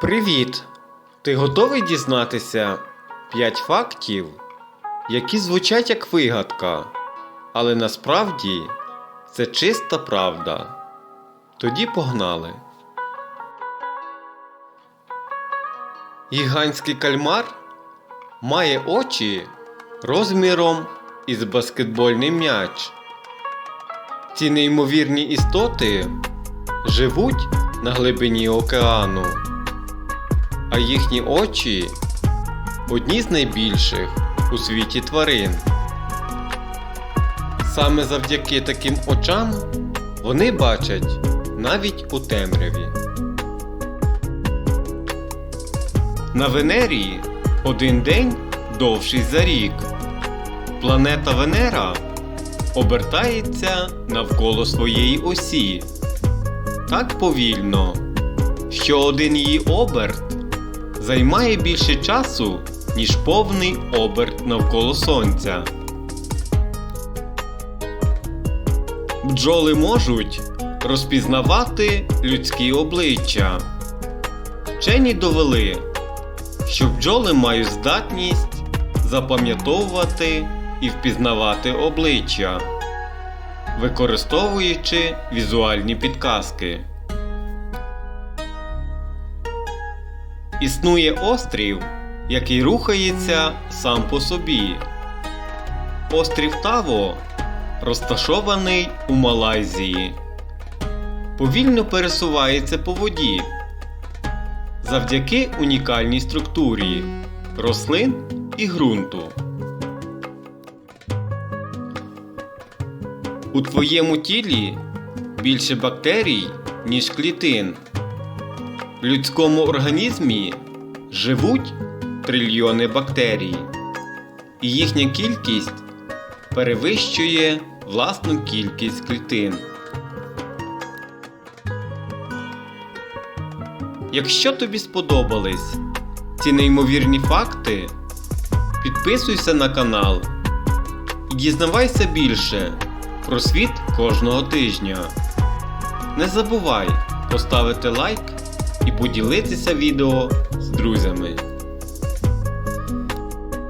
Привіт! Ти готовий дізнатися 5 фактів, які звучать як вигадка, але насправді це чиста правда. Тоді погнали. Гігантський кальмар має очі розміром із баскетбольний м'яч. Ці неймовірні істоти живуть на глибині океану, а їхні очі одні з найбільших у світі тварин. Саме завдяки таким очам вони бачать навіть у темряві. На Венері один день довший за рік. Планета Венера обертається навколо своєї осі так повільно, що один її оберт займає більше часу, ніж повний оберт навколо Сонця. Бджоли можуть розпізнавати людські обличчя. Вчені довели, що бджоли мають здатність запам'ятовувати і впізнавати обличчя, використовуючи візуальні підказки. Існує острів, який рухається сам по собі. Острів Таво розташований у Малайзії. Повільно пересувається по воді завдяки унікальній структурі рослин і ґрунту. У твоєму тілі більше бактерій, ніж клітин. В людському організмі живуть трильйони бактерій, і їхня кількість перевищує власну кількість клітин. Якщо тобі сподобались ці неймовірні факти, підписуйся на канал і дізнавайся більше про світ кожного тижня. Не забувай поставити лайк поділитися відео з друзями.